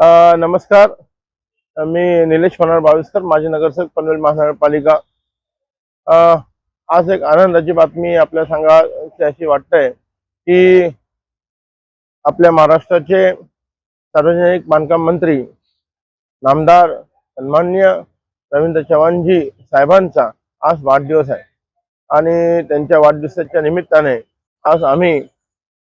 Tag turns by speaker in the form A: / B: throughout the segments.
A: अ, नमस्कार. मी निलेश मनोहर बावीसकर माजी नगरसेवक पनवेल महानगरपालिका. अ, आज एक आनंदाची बातमी आपल्या सांगायची अशी वाटतंय की आपल्या महाराष्ट्राचे सार्वजनिक बांधकाम मंत्री नामदार सन्मान्य रवींद्र चव्हाणजी साहेबांचा आज वाढदिवस आहे. आणि त्यांच्या वाढदिवसाच्या निमित्ताने आज आम्ही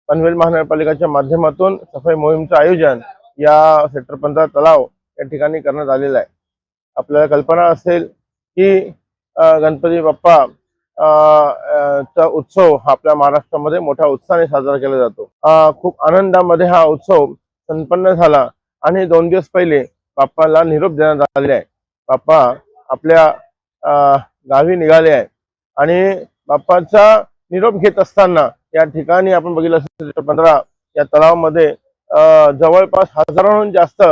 A: पनवेल महानगरपालिकाच्या माध्यमातून सफाई मोहीमचं आयोजन या सेक्टर पंधरा तलाव या ठिकाणी करण्यात आलेला आहे. आपल्याला कल्पना असेल की गणपती बाप्पा अ, चा उत्सव हा आपल्या महाराष्ट्रामध्ये मोठ्या उत्साहाने साजरा केला जातो. खूप आनंदामध्ये हा उत्सव संपन्न झाला आणि दोन दिवस पहिले बाप्पाला निरोप देण्यात आलेला आहे. बाप्पा आपल्या अ, गावी निघाले आहे आणि बाप्पाचा निरोप घेत असताना या ठिकाणी आपण बघितलं असेल पंधरा या तलावामध्ये जवळपास हजाराहून जास्त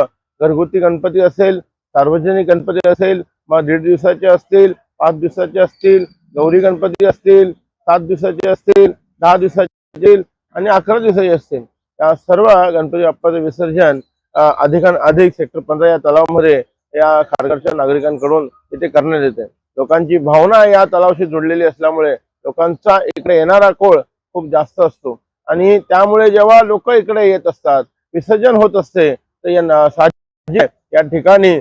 A: घरगुती गणपती असेल सार्वजनिक गणपती असेल मग दीड दिवसाचे असतील पाच दिवसाचे असतील गौरी गणपती असतील सात दिवसाचे असतील दहा दिवसाचे असतील आणि अकरा दिवसाचे असतील. या सर्व गणपती बाप्पाचं विसर्जन अधिकाधिक अधिक सेक्टर पंधरा या तलावामध्ये या खारघरच्या नागरिकांकडून इथे करण्यात येते. लोकांची भावना या तलावाशी जोडलेली असल्यामुळे लोकांचा इकडे येणारा कोळ खूप जास्त असतो. आणि त्यामुळे जेव्हा लोक इकडे येत असतात विसर्जन होत असते तर या या ठिकाणी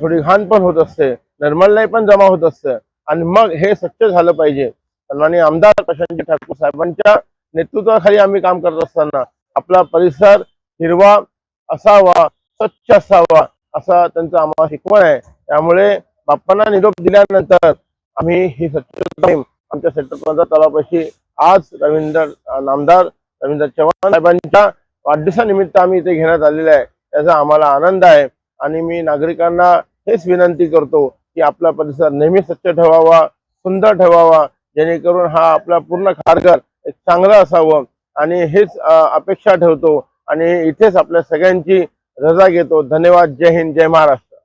A: थोडी घाण पण होत असते निर्मलनाई पण जमा होत असतं. आणि मग हे स्वच्छ झालं पाहिजे. सन्माननीय आमदार प्रशांतजी ठाकूर साहेबांच्या नेतृत्वाखाली आम्ही काम करत असताना आपला परिसर हिरवा असावा स्वच्छ असावा असा त्यांचा आम्हाला शिकवण आहे. त्यामुळे बाप्पांना निरोप दिल्यानंतर आम्ही ही स्वच्छता आमच्या सेक्टर पंधरा तलावापाशी आज रवींद्र नामदार रवींद्र चव्हाण साहेबांच्या वाढदिवसानिमित्त आम्ही इथे घेण्यात आलेले आहे. त्याचा आम्हाला आनंद आहे. आणि मी नागरिकांना हेच विनंती करतो की आपला परिसर नेहमी स्वच्छ ठेवावा सुंदर ठेवावा. जेणेकरून हा आपला पूर्ण खारघर एक चांगला असावं. आणि हेच अपेक्षा ठेवतो. आणि इथेच आपल्या सगळ्यांची रजा घेतो. धन्यवाद. जय हिंद. जय महाराष्ट्र.